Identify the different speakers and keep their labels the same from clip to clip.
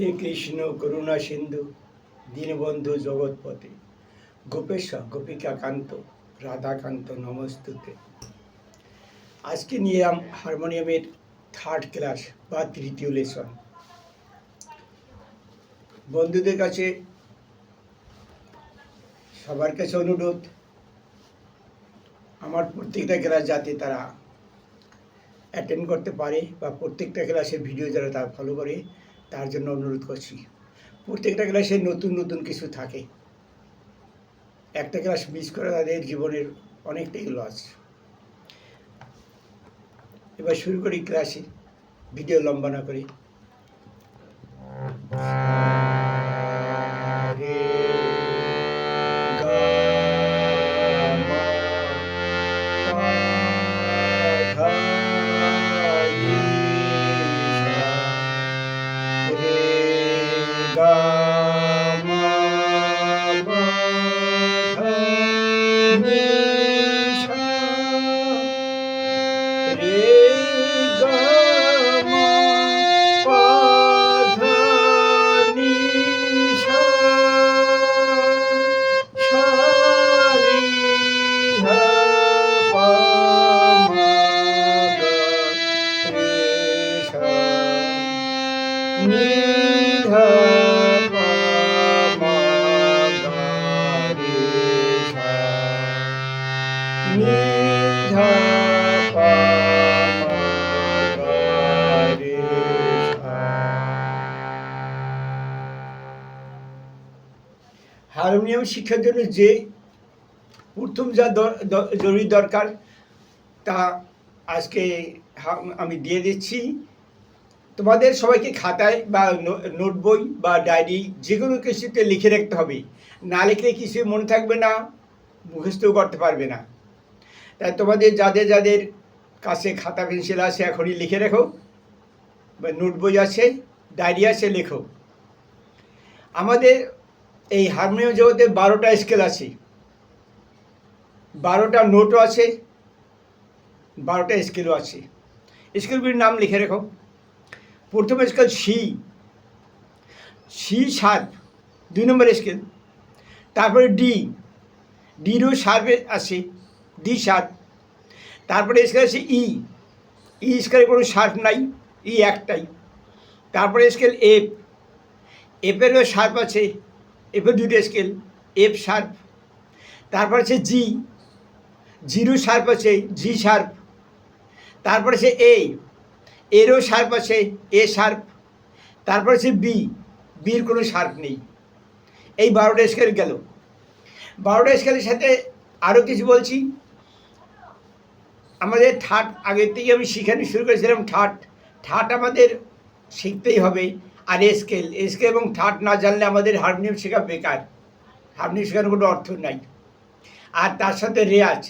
Speaker 1: হে কৃষ্ণ, করুণা সিন্ধু, দীনবন্ধু জগৎপতে গোপেশ গোপিকাকান্ত, রাধাকান্ত, নমস্তুতে। আজকে নিয়ে হারমোনিয়ামের থার্ড ক্লাস বা তৃতীয় লেসন বন্ধুদের কাছে সবার কাছে অনুরোধ, আমার প্রত্যেকটা ক্লাস যাতে তারা অ্যাটেন্ড করতে পারে বা প্রত্যেকটা ক্লাসের ভিডিও যারা তারা ফলো করে তার জন্য অনুরোধ করছি। প্রত্যেকটা ক্লাসে নতুন নতুন কিছু থাকে। একটা ক্লাস মিস করে তাদের জীবনের অনেকটাই লস এবার শুরু করি ক্লাসে ভিডিও লম্বা না করে। হারমোনিয়াম শিক্ষার জন্য যে প্রথম যা জরুরি দরকার, তা আজকে আমি দিয়ে দিচ্ছি। তোমাদের সবাইকে খাতায় বা নোট বই বা ডায়েরি যে কোনো কিছুতে লিখে রাখতে হবে। না লিখলে কিছু মনে থাকবে না, মুখস্থও করতে পারবে না। তাই তোমাদের যাদের যাদের কাছে খাতা পেন্সিল আছে, এখনই লিখে রেখো। বা নোট বই আছে, ডায়েরি আছে, লেখো। আমাদের এই হারমোনিয়াম জগতে বারোটা স্কেল আছে। বারোটা নোটও আছে, বারোটা স্কেলও আছে। স্কেলগুলির নাম লিখে রেখো। প্রথম স্কেল সি। সি সার্প দুই নম্বর স্কেল তারপরে ডি ডিরও সার্ভে আছে ডি সার্প তারপরে স্কেল আছে ই ই স্কেলে কোনো সার্প নাই ই একটাই। তারপরে স্কেল এফ এফেরও সার্প আছে এফের দুটো স্কেল এফ সার্প তারপর আছে জি জিরো সার্প আছে জি সার্প তারপর আছে এ এরও সার্প আছে এ সার্প তারপর আছে বি বির কোনো সার্প নেই। এই বারোটা স্কেল গেল। বারোটা স্কেলের সাথে আরও কিছু বলছি। আমাদের ঠাট আগের থেকে আমি শিখানো শুরু করেছিলাম ঠাট। ঠাট আমাদের শিখতেই হবে। আর স্কেল স্কেল এবং থার্ড না জানলে আমাদের হারমোনিয়াম শেখা বেকার। হারমোনিয়াম শেখানোর কোনো অর্থ নাই। আর তার সাথে রেয়াজ।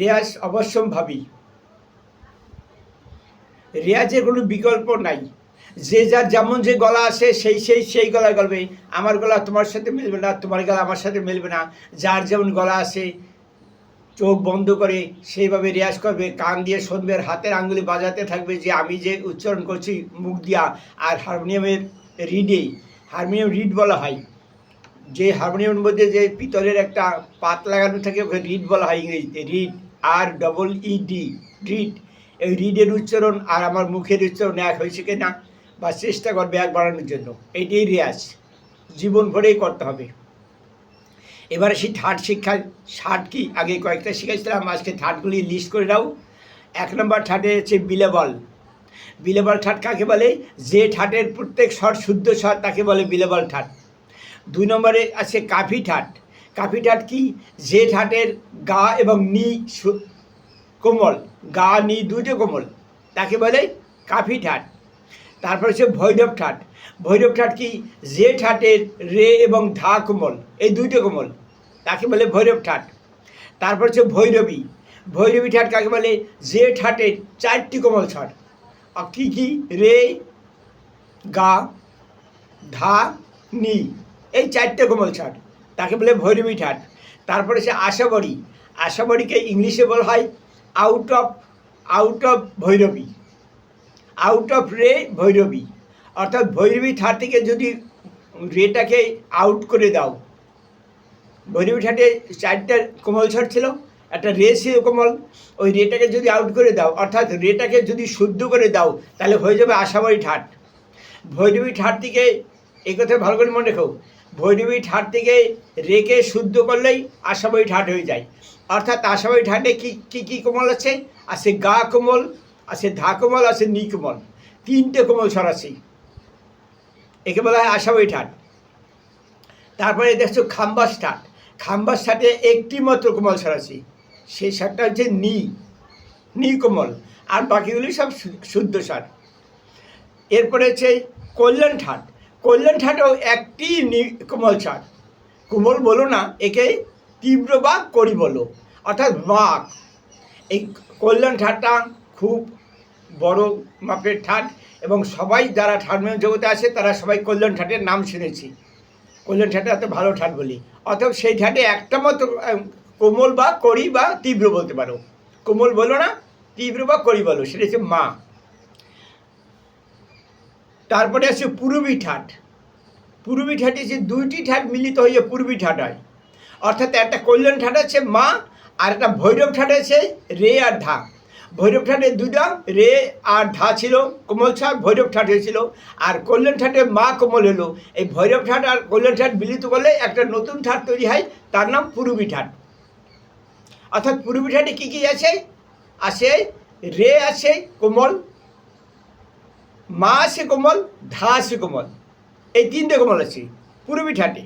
Speaker 1: রেয়াজ অবশ্যম্ভাবী। রেয়াজের কোনো বিকল্প নাই। যে যার যেমন যে গলা আছে সেই সেই সেই গলায় গলবে। আমার গলা তোমার সাথে মিলবে না, তোমার গলা আমার সাথে মিলবে না। যার যেমন গলা আছে চোখ বন্ধ করে সেইভাবে রেয়াজ করবে। কান দিয়ে শুনবে, হাতের আঙ্গুলি বাজাতে থাকবে যে আমি যে উচ্চারণ করছি, মুখ দিয়া। আর হারমোনিয়ামের রিডে, হারমোনিয়াম রিড বলা হয়। যে হারমোনিয়ামের মধ্যে যে পিতলের একটা পাত লাগানো থাকে, ওকে রিড বলা হয় ইংরেজিতে। রিড, আর ডবল ই ডি, রিড। এই রিডের উচ্চারণ আর আমার মুখের উচ্চারণ এক হয়েছে কি না বা চেষ্টা করবে এক বাড়ানোর জন্য। এইটাই রেয়াজ। জীবন ভরেই করতে হবে। এবারে সেই থার্ড শিক্ষা ষাট কি? আগে কয়েকটা শিখেছিলাম আজকে থার্ডগুলি লিস্ট করে দাও। এক নম্বর ঠাটে হচ্ছে বিলেবল। বিলেবল ঠাট কাকে বলে? যে ঠাটের প্রত্যেক স্বর শুদ্ধ স্বর তাকে বলে বিলেবাল ঠাট। দুই নম্বরে আছে কাফি ঠাট। কাফি ঠাট কি? যে ঠাটের গা এবং নি কোমল। গা, নি দুইটা কোমল। তাকে বলে কাফি ঠাট। তারপর হচ্ছে ভৈরব ঠাট। ভৈরব ঠাট কি? যে ঠাটের রে এবং ধা কোমল। এই দুইটা কোমল। তাকে বলে ভৈরব ঠাট। তারপর হচ্ছে ভৈরবী। ভৈরবী ঠাট কাকে বলে? যে ঠাটের চারটি কোমল আর কী রে, গা, ধা, নি। এই চারটে কোমল ছাট তাকে বলে ভৈরবী ঠাট। তারপরে সে আশাবড়ি আশাবড়িকে ইংলিশে বলা হয় out of out of Bhairavi. Out of রে, ভৈরবী। অর্থাৎ ভৈরবী ঠাট থেকে যদি রেটাকে আউট করে দাও। ভৈরবী ঠাটে চারটা কোমল ছট ছিল। একটা রে ছিল কোমল, ওই রেটাকে যদি আউট করে দাও, অর্থাৎ রেটাকে যদি শুদ্ধ করে দাও, তাহলে হয়ে যাবে আশাবাড়ি ঠাট। ভৈরবী ঠাট থেকে এই কথা ভালো করে মনে রেখো। ভৈরবী ঠাট থেকে রেকে শুদ্ধ করলেই আশাবাড়ি ঠাট হয়ে যায়। অর্থাৎ আশাবাড়ি ঠাটে কি, কী কী কোমল আছে? আছে গা কোমল, আছে ধা কোমল, আছে নি কোমল। তিনটে কোমল সরাসি। একে বলা হয় আশাবাড়ি ঠাট। তারপরে দেখছ খাম্বাস ঠাট। খাম্বাস ঠাটে একটি মাত্র কোমল সরাসি। সেই সারটা হচ্ছে নি নি কোমল। আর বাকিগুলি সব শুদ্ধ সার। এরপরে হচ্ছে কল্যাণ ঠাট। কল্যাণ ঠাটও একটি নি- কোমল সার। কোমল বলো না, একে তীব্র বা করি বলো, অর্থাৎ বাক এই কল্যাণ ঠাটটা খুব বড় মাপের ঠাট এবং সবাই যারা ঠাটমেয় জগতে আছে তারা সবাই কল্যাণ ঠাটের নাম শুনেছি। কল্যাণ ঠাটে এত ভালো ঠাট বলি। অতএব সেই ঠাটে একটা মতো কোমল বা করি বা তীব্র বলতে পারো। কোমল বলো না, তীব্র বা করি বলো, সেটা হচ্ছে মা। তারপরে আছে পূর্বী ঠাট। পূর্বী ঠাটে যে দুইটি ঠাট মিলিত হয়ে পূর্বী ঠাট হয়। অর্থাৎ একটা কল্যাণ ঠাট আছে মা, আর একটা ভৈরব ঠাট আছে রে আর ধা। ভৈরব ঠাটে দুটা রে আর ধা ছিল, কোমল ছাট ভৈরব ঠাট হয়েছিল। আর কল্যাণ ঠাটে মা কোমল হলো। এই ভৈরব ঠাট আর কল্যাণ ঠাট মিলিত করলে একটা নতুন ঠাট তৈরি হয়, তার নাম পূর্বী ঠাট। অর্থাৎ পূর্বী ঠাটে কী কী আছে? আছে রে আছে কোমল, মা আছে কোমল, ধা আছে কোমল। এই তিনটে কোমল আছে পূর্বী ঠাটে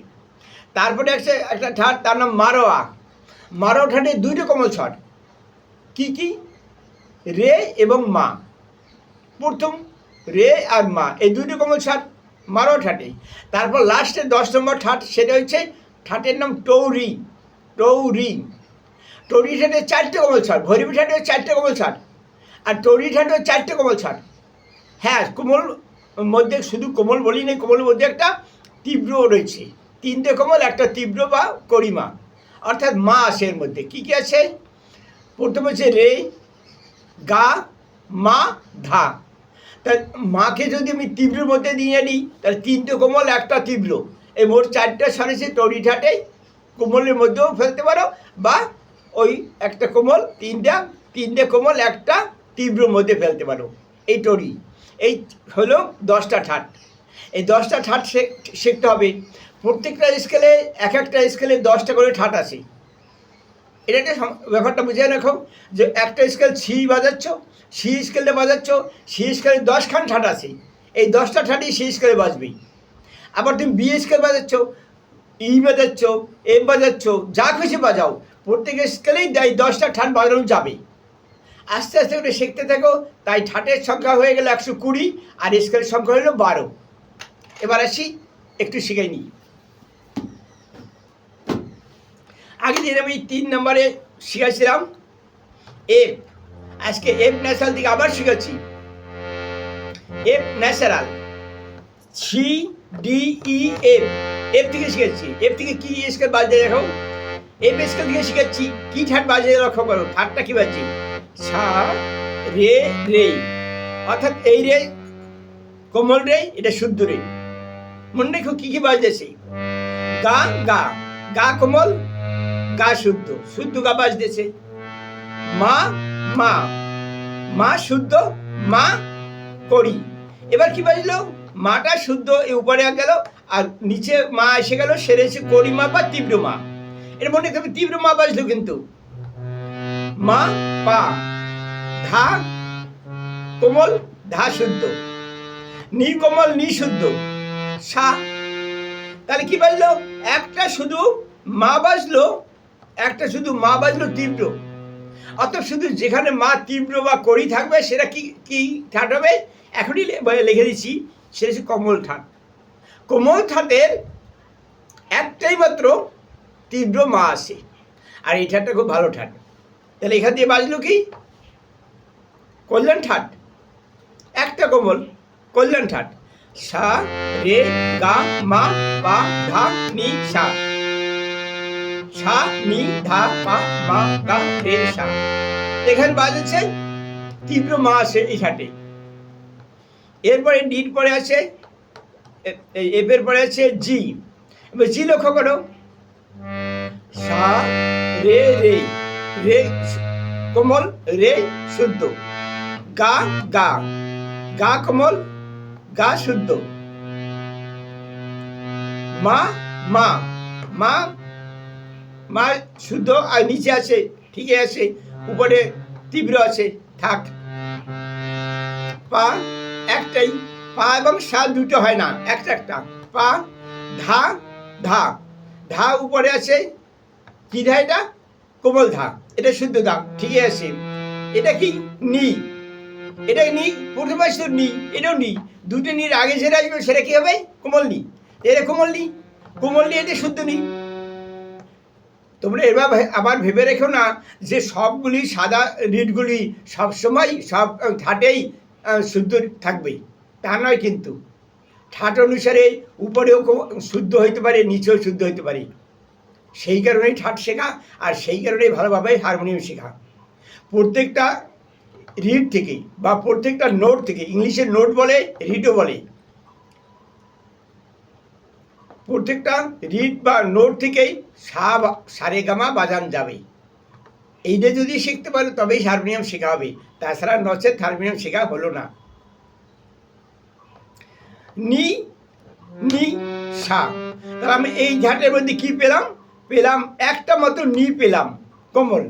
Speaker 1: তারপরে আছে একটা ঠাট, তার নাম মারোয়া। মারোয়া ঠাটে দুইটা কোমল ছট। কি কি? রে এবং মা। প্রথম রে আর মা, এই দুইটা কোমল ছট মারোয়া ঠাটে তারপর লাস্টে দশ নম্বর ঠাট, সেটা হচ্ছে ঠাটের নাম টৌরি। টৌরি। টৌরি ঠাটে চারটে কোমল ছট ভৈরবী ঠাটেও চারটে কোমল ছট আর টৌরি ঠাটেও চারটে কোমল ছট হ্যাঁ কোমল মধ্যে শুধু কোমল বলি নেই, কোমলের মধ্যে একটা তীব্র রয়েছে। তিনটে কোমল, একটা তীব্র বা করিমা। অর্থাৎ মা আসে এর মধ্যে। কী কী আছে? প্রথম হচ্ছে রে, গা, মা, ধা। তা মাকে যদি আমি তীব্রের মধ্যে নিয়ে নিই, তাহলে তিনটে কোমল, একটা তীব্র। এই মোট চারটে সারেছে টরি ঠাটে কোমলের মধ্যেও ফেলতে পারো বা ওই একটা কোমল, তিনটা, তিনটে কোমল, একটা তীব্র মধ্যে ফেলতে পারো। এই টরি। এই হলো দশটা ঠাট। এই দশটা ঠাট শেখ- শিখতে হবে। প্রত্যেকটা স্কেলে এক একটা স্কেলে দশটা করে ঠাট আছে। এটা একটা ব্যাপারটা বুঝে রাখো যে একটা স্কেল সি বাজাচ্ছ সি স্কেলে বাজাচ্ছ সি স্কেলে দশখান ঠাট আছে। এই দশটা ঠাটই সি স্কেলে বাজবেই। আবার তুমি বি স্কেল বাজাচ্ছ ই বাজাচ্ছ এম বাজাচ্ছ, যা খুশি বাজাও। প্রত্যেক স্কেলেই এই দশটা ঠাট বাজানো যাবে। আস্তে আস্তে করে শিখতে থাকো, তাই ঠাটের সংখ্যা হয়ে গেল একশো কুড়ি আর স্কেলের সংখ্যা হলো বারো। এবার আসি, একটু শিখে নিই। আগে দিন আমি তিন নম্বরে শিখেছিলাম, এফ। আজকে এফ ন্যাশনাল থেকে আবার শিখাচ্ছি F natural. C D E F. F থেকে শিখেছি। এফ থেকে কি স্কেল বাজে দেখো। এফ স্কেল থেকে শিখাচ্ছি। কি ঠাট বাজে লক্ষ্য করো। ঠাটটা কি বাজছে? সা রে রে। অর্থাৎ এই রে, কোমল রে, এটা শুদ্ধ রে। মনে রেখো কি কি বাজতেছে গা গা। গা কোমল, গা শুদ্ধ। শুদ্ধ গা বাজতেছে। মা মা। মা শুদ্ধ, মা করি। এবার কি বাজলো? মাটা শুদ্ধ, এ উপরে গেল, আর নিচে মা এসে গেল সেরেছে করি মা বা তীব্র মা। এর মনে তুমি তীব্র মা বাজলো কিন্তু। মা, পা, ধা, কোমল, ধা শুদ্ধ। নিকোমল নিশুদ্ধ সা, তাহলে কি বাজলো? একটা শুধু মা বাজলো, একটা শুধু মা বাজলো তীব্র। অত শুধু যেখানে মা তীব্র বা করি থাকবে, সেটা কি কি ঠাট হবে? এখনই লিখে দিচ্ছি, সেটা হচ্ছে কমল ঠাট। কোমল ঠাটের একটাই মাত্র তীব্র মা আসে আর এই ঠাটটা খুব ভালো ঠাট। তাহলে এখান দিয়ে বাজলো কি? কল্যাণ ঠাট। একটা কোমল কল্যাণ ঠাট। সা, রে, গা, মা, পা, ধা, নি, সা। সা, নি, ধা, পা, মা, গা, রে, সা। এখানে বাজেছে তীব্র মা আসে এই ঠাটে। এরপরে ডির পরে আছে এফের পরে আছে জি। জি লক্ষ্য করো। সা, রে রে রে কোমল, রে, শুদ্ধ। গা গা। গা, কোমল, গা, শুদ্ধ। মা মা। মা মা শুদ্ধ আর নিচে আছে ঠিকই আছে, উপরে তীব্র আছে, থাক। পা একটাই, পা এবং সা দুটো হয় না, একটা একটা। পা, ধা ধা। ধা উপরে আছে কি ধা এটা? কোমল ধা এটা শুদ্ধ ধা ঠিকই আছে। এটা কি? নি। এটা নি? প্রথমে শুধু নি এটাও নি। দুটো নির আগে যেটা আসবে সেটা কি হবে? কোমল নি। এটা কোমল নি। কোমল নি এটা শুদ্ধ নি। তোমরা এবার আবার ভেবে রেখো না যে সবগুলি সাদা রিডগুলি সবসময় সব আহ, শুদ্ধ থাকবে তা নয় কিন্তু। ঠাট অনুসারে উপরেও শুদ্ধ হইতে পারে, নিচেও শুদ্ধ হইতে পারে। সেই কারণেই ঠাট শেখা, আর সেই কারণেই ভালোভাবে হারমোনিয়াম শেখা। প্রত্যেকটা রিড থেকে বা প্রত্যেকটা নোট থেকে, ইংলিশের নোট বলে রিডও বলে। প্রত্যেকটা রিড বা নোট থেকেই সা সারে গামা বাজান যাবে। এইটা যদি শিখতে পারো, তবেই হারমোনিয়াম শেখা হবে। তাছাড়া নচেত হারমোনিয়াম শেখা হলো না। নি নি, সা। তাহলে আমি এই ঝাটের মধ্যে কি পেলাম? পেলাম একটা মতো নি পেলাম, কমল।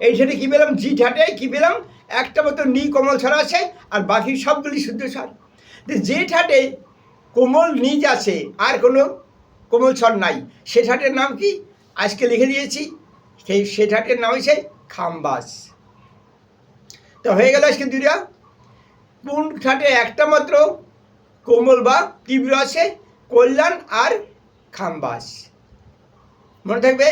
Speaker 1: এই ঝাটে কি পেলাম? জি ঝাটে কি পেলাম? একটা মতো নি কমল ছাড়া আছে, আর বাকি সবগুলি শুদ্ধ স্বর যে ঠাটে কোমল নিজ আছে, আর কোনো কোমল স্বর নাই, সে ঠাটের নাম কি? আজকে লিখে দিয়েছি, সেই, সে ঠাটের নাম হয়েছে খাম্বাস। তো হয়ে গেল আজকে দুইটা। কোন ঠাটে একটা মাত্র কোমল বা তীব্র আছে, কল্যাণ আর খাম্বাস। মনে থাকবে?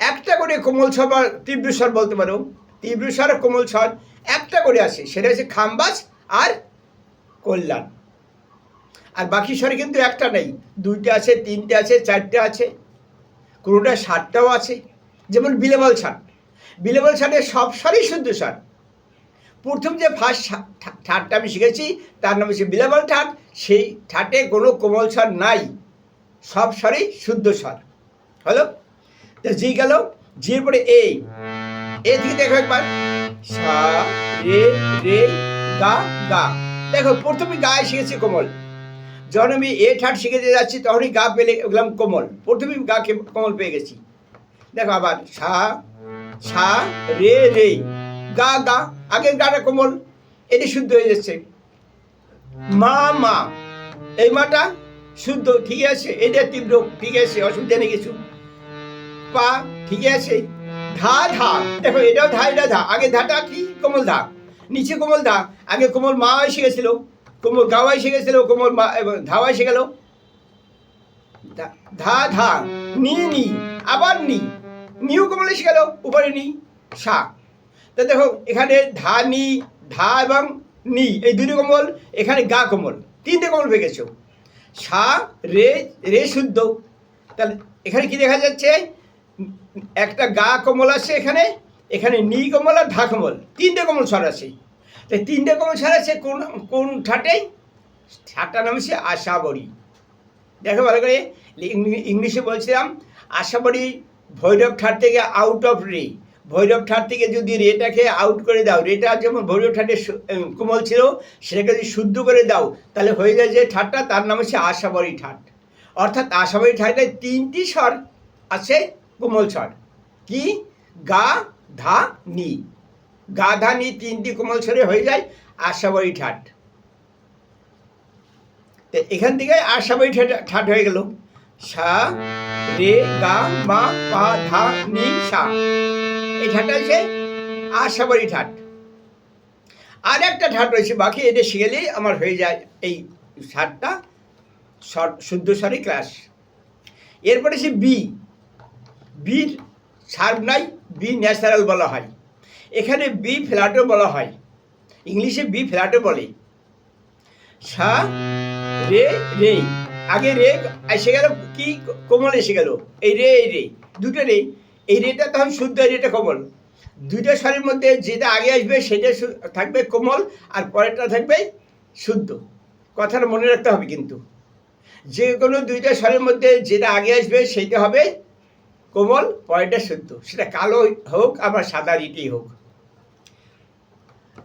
Speaker 1: একটা করে কোমল স্বর বা তীব্র স্বর বলতে পারো। তীব্র স্বর কোমল স্বর একটা করে আছে, সেটা হচ্ছে খাম্বাস আর কল্যাণ। আর বাকি স্বরে কিন্তু একটা নেই। দুইটা আছে, তিনটে আছে, চারটে আছে, কোনোটা ষাটটাও আছে। যেমন বিলেবল ছাট বিলেবল ছাটের সব স্বরই শুদ্ধ স্বর। প্রথম যে ফার্স্ট ঠাটটা আমি শিখেছি, তার নাম হচ্ছে বিলাবল ঠাট। সেই ঠাটে কোনো কোমল স্বর নাই। সব স্বরই শুদ্ধ স্বর। হলো? তো জি গেল জির পরে এ থেকে দেখো একবার। সা, রে রে, গা গা। দেখো, প্রথমে গায়ে শিখেছি কোমল। যখন আমি এ ঠাট শিখেতে যাচ্ছি, তখনই গা পেলে গেলাম কোমল। প্রথমে গা কোমল পেয়ে গেছি। দেখো আবার, সা সা, রে রে। গা গা, আগের গাটা কোমল, এটি শুদ্ধ হয়ে যাচ্ছে। মা মা, এই মাটা শুদ্ধ, ঠিক আছে, এটা তীব্র, ঠিক আছে, অসুবিধা নেই কিছু। পা, ঠিক আছে, ধা ধা, দেখো, এটাও ধা, এটা ধা, আগে ধাটা কি, কোমল ধা, নিচে কোমল ধা, আগে কোমল মা এসে গেছিল, কোমল গাওয়া এসে গেছিল, কোমল মা ধাওয়া এসে গেল। ধা- ধা নি নি, আবার নি নিউ কোমল এসে গেল, উপরে নি, সা তা দেখো, এখানে ধা, নি, ধা এবং নি, এই দুটো কোমল, এখানে গা কোমল, তিনটে কোমল গেছো। সা, রে রে শুদ্ধ। তাহলে এখানে কি দেখা যাচ্ছে? একটা গা কোমল আছে এখানে এখানে নি কোমল আর ধা কোমল, তিনটে কোমল স্বর আছে। তাই তিনটে কোমল স্বর আছে কোন কোন ঠাটে? ঠাটটা নাম হচ্ছে আশাবরী। দেখো ভালো করে ইংলিশে বলছিলাম, আশাবরী ভৈরব ঠাট থেকে আউট অফ রে ভৈরব ঠাট থেকে যদি রেটাকে আউট করে দাও, রেটা যেমন ভৈরব ঠাটে কোমল ছিল, সেটাকে যদি শুদ্ধ করে দাও, তাহলে হয়ে যায় যে ঠাটটা, তার নাম হচ্ছে আশাবরী ঠাট। অর্থাৎ আশাবরী ঠাটটায় তিনটি স্বর আছে, কোমল স্বর। কি? গা, ধা, নি। গা, ধা, নি তিনটি কোমল স্বরে হয়ে যায় আশাবরী ঠাট। তো এখান থেকে আশাবরী ঠাট ঠাট হয়ে গেল। সা, রে, গা, মা, পা, ধা, নি, সা। এই ঠাটটা হচ্ছে আশাবরী ঠাট। আর একটা ঠাট রয়েছে, বাকি এটা শিখেলেই আমার হয়ে যায় এই স্বর- শুদ্ধ স্বরে ক্লাস। এরপরে সে বি। বির সার্ভ নাই, বি ন্যাচারাল বলা হয়। এখানে বি ফ্ল্যাটও বলা হয়। ইংলিশে বি ফ্ল্যাটও বলে। সা, রে রে। আগে রে এসে গেল, কি কোমল এসে গেল? এই রে এই রে। দুটো রে। এই রেটা তখন শুদ্ধ এই রেটা কোমল। দুইটা স্বরের মধ্যে যেটা আগে আসবে সেটা থাকবে কোমল আর পরেরটা থাকবে শুদ্ধ। কথাটা মনে রাখতে হবে কিন্তু। যে কোনো দুইটা স্বরের মধ্যে যেটা আগে আসবে সেইটা হবে কোমল, পরেরটা শুদ্ধ। সেটা কালো হোক আবার সাদা রিটি হোক।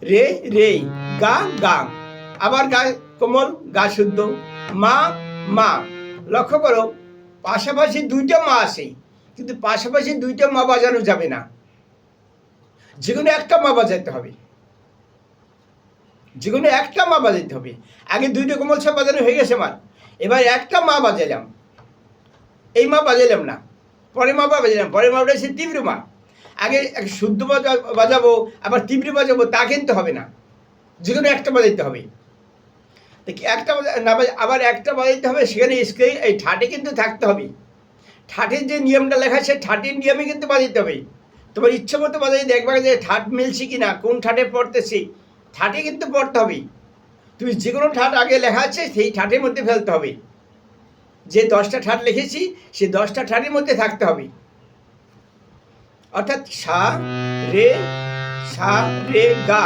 Speaker 1: রে রে, গা গা। আবার গা কোমল, গা শুদ্ধ। মা মা। লক্ষ্য করো, পাশাপাশি দুইটা মা আসে কিন্তু পাশাপাশি দুইটা মা বাজানো যাবে না। যে কোনো একটা মা বাজাতে হবে। যে কোনো একটা মা বাজাতে হবে। আগে দুইটা কোমল সব বাজানো হয়ে গেছে আমার। এবার একটা মা বাজালাম এই মা বাজালাম না। পরে মা বাজালাম পরে মা বাজাইছে তীব্র মা। আগে শুদ্ধ বাজা- বাজাবো, আবার তীব্র বাজাবো, তা কিন্তু হবে না। যে কোনো একটা বাজাইতে হবে। একটা না আবার একটা বাজাইতে হবে, সেখানে স্কেল এই ঠাটে কিন্তু থাকতে হবে। ঠাটের যে নিয়মটা লেখা আছে ঠাটের নিয়মে কিন্তু বাজাইতে হবে। তোমার ইচ্ছে মতো বাজাই দেখবা যে ঠাট মিলছে কি না কোন ঠাটে পড়তেছি থার্টে কিন্তু পড়তে হবে। তুমি যে কোনো ঠাট আগে লেখা আছে, সেই ঠাটের মধ্যে ফেলতে হবে। যে দশটা ঠাট লিখেছি, সেই দশটা ঠাটের মধ্যে থাকতে হবে। অর্থাৎ সা, রে সা, রে, গা,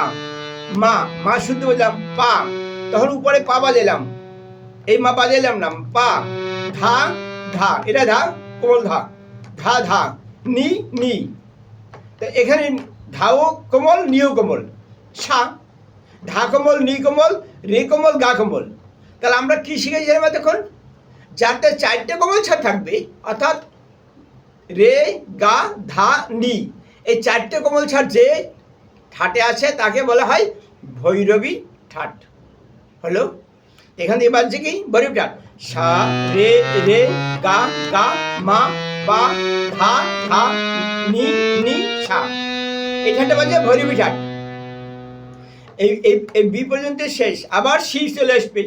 Speaker 1: মা মা শুদ্ধ বললাম, পা। তখন উপরে পা বাজালাম এই মা বাজালাম না, পা, ধা ধা। এটা ধা কোমল ধা ধা ধা নি নি। তা এখানে ধাও কোমল, নিও কোমল। সা, ধা কোমল, নি কোমল, রে কোমল, গা কোমল। তাহলে আমরা কি শিখেছিলাম এতক্ষণ যাতে চারটে কোমল ছাড় থাকবে, অর্থাৎ রে, গা, ধা, নি। এই চারটে কোমল ছাড় যে ঠাটে আছে, তাকে বলা হয় ভৈরবী ঠাট। হলো এখান থেকে বাজছে কি? ভৈরবী ঠাট সা, রে রে, গা গা, মা, বা, ধা ধা, নি নি, সা। এই ঠাটটা বাজছে ভৈরবী ঠাট এই এই বি পর্যন্ত শেষ। আবার সি চলে আসবে।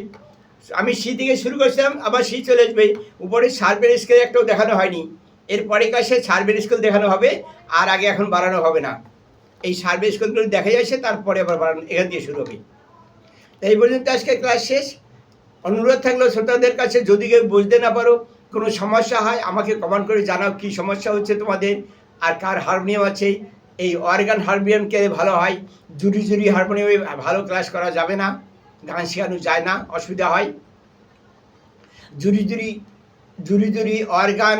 Speaker 1: আমি সি থেকে শুরু করছিলাম, আবার সি চলে আসবে। উপরে সার্ভের স্কেল একটাও দেখানো হয়নি। এরপরে কাছে সার্ভের স্কেল দেখানো হবে। আর আগে এখন বাড়ানো হবে না। এই সার্ভে স্কেলগুলো দেখা যাচ্ছে, তারপরে আবার বাড়ানো এখান দিয়ে শুরু হবে। তো এই পর্যন্ত আজকে ক্লাস শেষ। অনুরোধ থাকল শ্রোতাদের কাছে, যদি কেউ বুঝতে না পারো কোনো সমস্যা হয়, আমাকে কমান করে জানাও কি সমস্যা হচ্ছে তোমাদের আর কার হারমোনিয়াম আছে। এই অর্গান হারমোনিয়াম কে ভালো হয়, জুড়ি জুরি হারমোনিয়ামে ভালো ক্লাস করা যাবে না, গান শেখানো যায় না, অসুবিধা হয়। জুরি জুড়ি জুড়ি জুড়ি অর্গান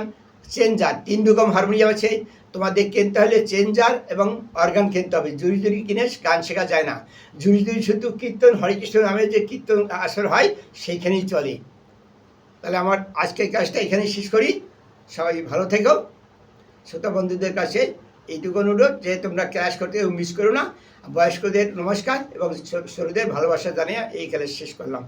Speaker 1: চেঞ্জার। তিন রকম হারমোনিয়াম আছে। তোমাদের কিনতে হলে চেঞ্জার এবং অর্গান কিনতে হবে। জুরি জুরি কিনে গান শেখা যায় না। জুরি জুরি শুধু কীর্তন, হরিকৃষ্ণ নামে যে কীর্তন আসর হয়, সেইখানেই চলে। তাহলে আমার আজকের কাজটা এখানেই শেষ করি। সবাই ভালো থেকো। শ্রোতা বন্ধুদের কাছে এইটুকু অনুরোধ যে তোমরা ক্লাস করতে মিস করো না। বয়স্কদের নমস্কার এবং ছোটদের ভালোবাসা জানিয়ে এই ক্লাস শেষ করলাম।